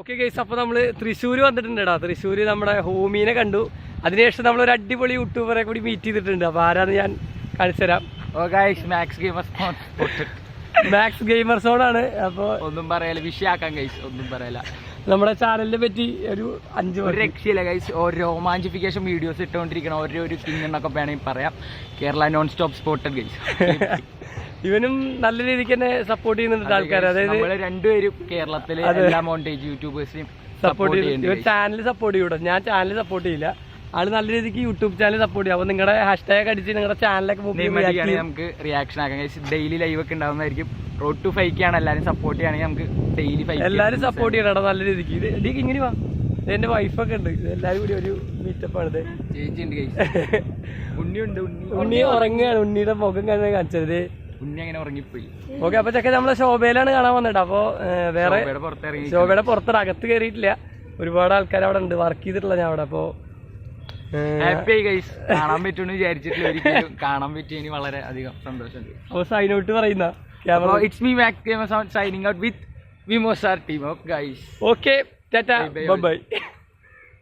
Okay guys അപ്പോൾ നമ്മൾ തൃശ്ശൂർ വന്നിട്ടുണ്ട് കേട്ടോ തൃശ്ശൂർ നമ്മുടെ ഹോമീനെ കണ്ടു. അതിനുശേഷം നമ്മൾ ഒരു അടിപൊളി യൂട്യൂബറെ കൂടി മീറ്റ് ചെയ്തിട്ടുണ്ട്. അപ്പോൾ ആരാന്ന് ഞാൻ കാണിച്ചു തരാം. മാക്സ് ഗെയിമേഴ്സ് മാക്സ് ഗെയിമർ അപ്പോൾ ഒന്നും പറയല വിഷയാക്കാൻ ഗൈസ് ഒന്നും പറയല നമ്മുടെ ചാനലിനെ പറ്റി ഒരു അഞ്ച് ഒരു രക്ഷയില്ല ഗൈസ് രോമാഞ്ചിഫിക്കേഷൻ വീഡിയോസ് ഇട്ടുകൊണ്ടിരിക്കണം ഓരോ ഒരു കിങ് എന്നൊക്കെ വേണമെങ്കിൽ പറയാം. Kerala non stop spotted guys ഇവനും നല്ല രീതിക്ക് തന്നെ സപ്പോർട്ട് ചെയ്യുന്നുണ്ട് ആൾക്കാർ അതായത് രണ്ടുപേരും കേരളത്തിലെ എല്ലാ മോണ്ടേജ് യൂട്യൂബേഴ്സിനും സപ്പോർട്ട് ചെയ്യുന്നുണ്ട് ചെയ്യും ചാനൽ സപ്പോർട്ട് ചെയ്യൂട്ടോ. ഞാൻ ചാനൽ സപ്പോർട്ട് ചെയ്യില്ല. ആൾ നല്ല രീതിക്ക് യൂട്യൂബ് ചാനൽ സപ്പോർട്ട് ചെയ്യും. അപ്പോൾ നിങ്ങളുടെ ഹാഷ്ടാഗ് അടിച്ച് നിങ്ങളുടെ ചാനലൊക്കെ നമുക്ക് റിയാക്ഷൻ ആക്കാം. ഡെയിലി ലൈവ് ഒക്കെ ഉണ്ടാവുന്നതായിരിക്കും. റോഡ് ടു ഫൈക്ക് ആണ് എല്ലാവരും സപ്പോർട്ട് ചെയ്യുകയാണെങ്കിൽ നമുക്ക് ഡെയിലി ഫൈക്ക് എല്ലാരും സപ്പോർട്ട് ചെയ്യണം നല്ല രീതിക്ക്. ഇത് ഇടീക്ക് ഇങ്ങനെ വാ. എന്റെ വൈഫൊക്കെ ഉണ്ട്. എല്ലാരും കൂടി ഒരു മീറ്റപ്പ് ആണ് ചേച്ചി ഉണ്ട് ഉണ്ണി ഉണ്ട് ഉണ്ണി. ഉണ്ണി ഉറങ്ങുകയാണ്. ഉണ്ണിയുടെ മുഖം കാണാൻ കാണിച്ചത്. ഉണ്ണി അങ്ങനെ ഉറങ്ങിപ്പോയി. ഓക്കെ അപ്പൊ ചെക്കൻ നമ്മളെ ശോഭയിലാണ് കാണാൻ വന്നിട്ട് അപ്പൊ വേറെ ശോഭയുടെ പുറത്തൊരു അകത്ത് കയറിയിട്ടില്ല. ഒരുപാട് ആൾക്കാർ അവിടെ ഉണ്ട്. വർക്ക് ചെയ്തിട്ടില്ല ഞാൻ അവിടെ. അപ്പൊ ഹാപ്പി ആയി ഗൈസ് കാണാൻ പറ്റുമെന്ന് വിചാരിച്ചിട്ടില്ല. ഒരിക്കലും കാണാൻ പറ്റിയതിന് വളരെ അധികം സന്തോഷമുണ്ട്. അപ്പൊ സൈൻ ഔട്ട് പറയുന്ന camera it's me Mac signing out with വിമോസാർ team of guys okay tata. Bye